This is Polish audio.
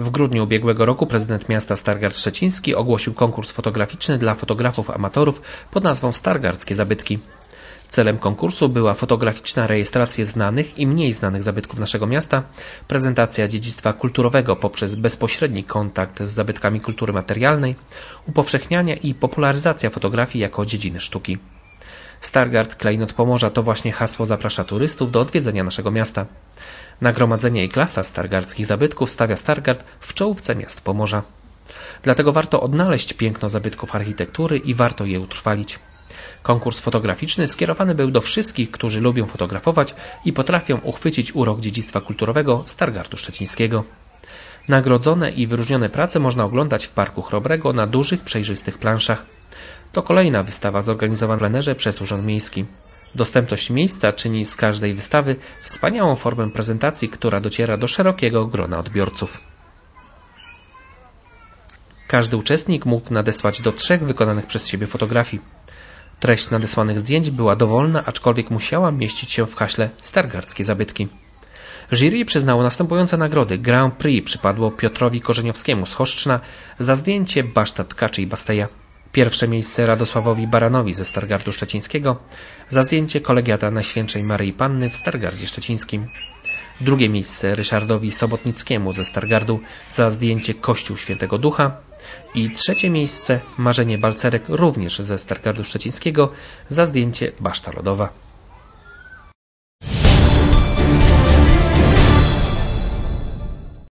W grudniu ubiegłego roku prezydent miasta Stargard Szczeciński ogłosił konkurs fotograficzny dla fotografów amatorów pod nazwą Stargardzkie Zabytki. Celem konkursu była fotograficzna rejestracja znanych i mniej znanych zabytków naszego miasta, prezentacja dziedzictwa kulturowego poprzez bezpośredni kontakt z zabytkami kultury materialnej, upowszechnianie i popularyzacja fotografii jako dziedziny sztuki. Stargard Klejnot Pomorza to właśnie hasło zaprasza turystów do odwiedzenia naszego miasta. Nagromadzenie i klasa stargardzkich zabytków stawia Stargard w czołówce miast Pomorza. Dlatego warto odnaleźć piękno zabytków architektury i warto je utrwalić. Konkurs fotograficzny skierowany był do wszystkich, którzy lubią fotografować i potrafią uchwycić urok dziedzictwa kulturowego Stargardu Szczecińskiego. Nagrodzone i wyróżnione prace można oglądać w Parku Chrobrego na dużych, przejrzystych planszach. To kolejna wystawa zorganizowana w plenerze przez Urząd Miejski. Dostępność miejsca czyni z każdej wystawy wspaniałą formę prezentacji, która dociera do szerokiego grona odbiorców. Każdy uczestnik mógł nadesłać do trzech wykonanych przez siebie fotografii. Treść nadesłanych zdjęć była dowolna, aczkolwiek musiała mieścić się w haśle Stargardzkie Zabytki. Jury przyznało następujące nagrody. Grand Prix przypadło Piotrowi Korzeniowskiemu z Choszczna za zdjęcie Baszta Tkaczy i Basteja. Pierwsze miejsce Radosławowi Baranowi ze Stargardu Szczecińskiego za zdjęcie kolegiata Najświętszej Maryi Panny w Stargardzie Szczecińskim. Drugie miejsce Ryszardowi Sobotnickiemu ze Stargardu za zdjęcie Kościół Świętego Ducha. I trzecie miejsce Marzenie Balcerek również ze Stargardu Szczecińskiego za zdjęcie Baszta Lodowa.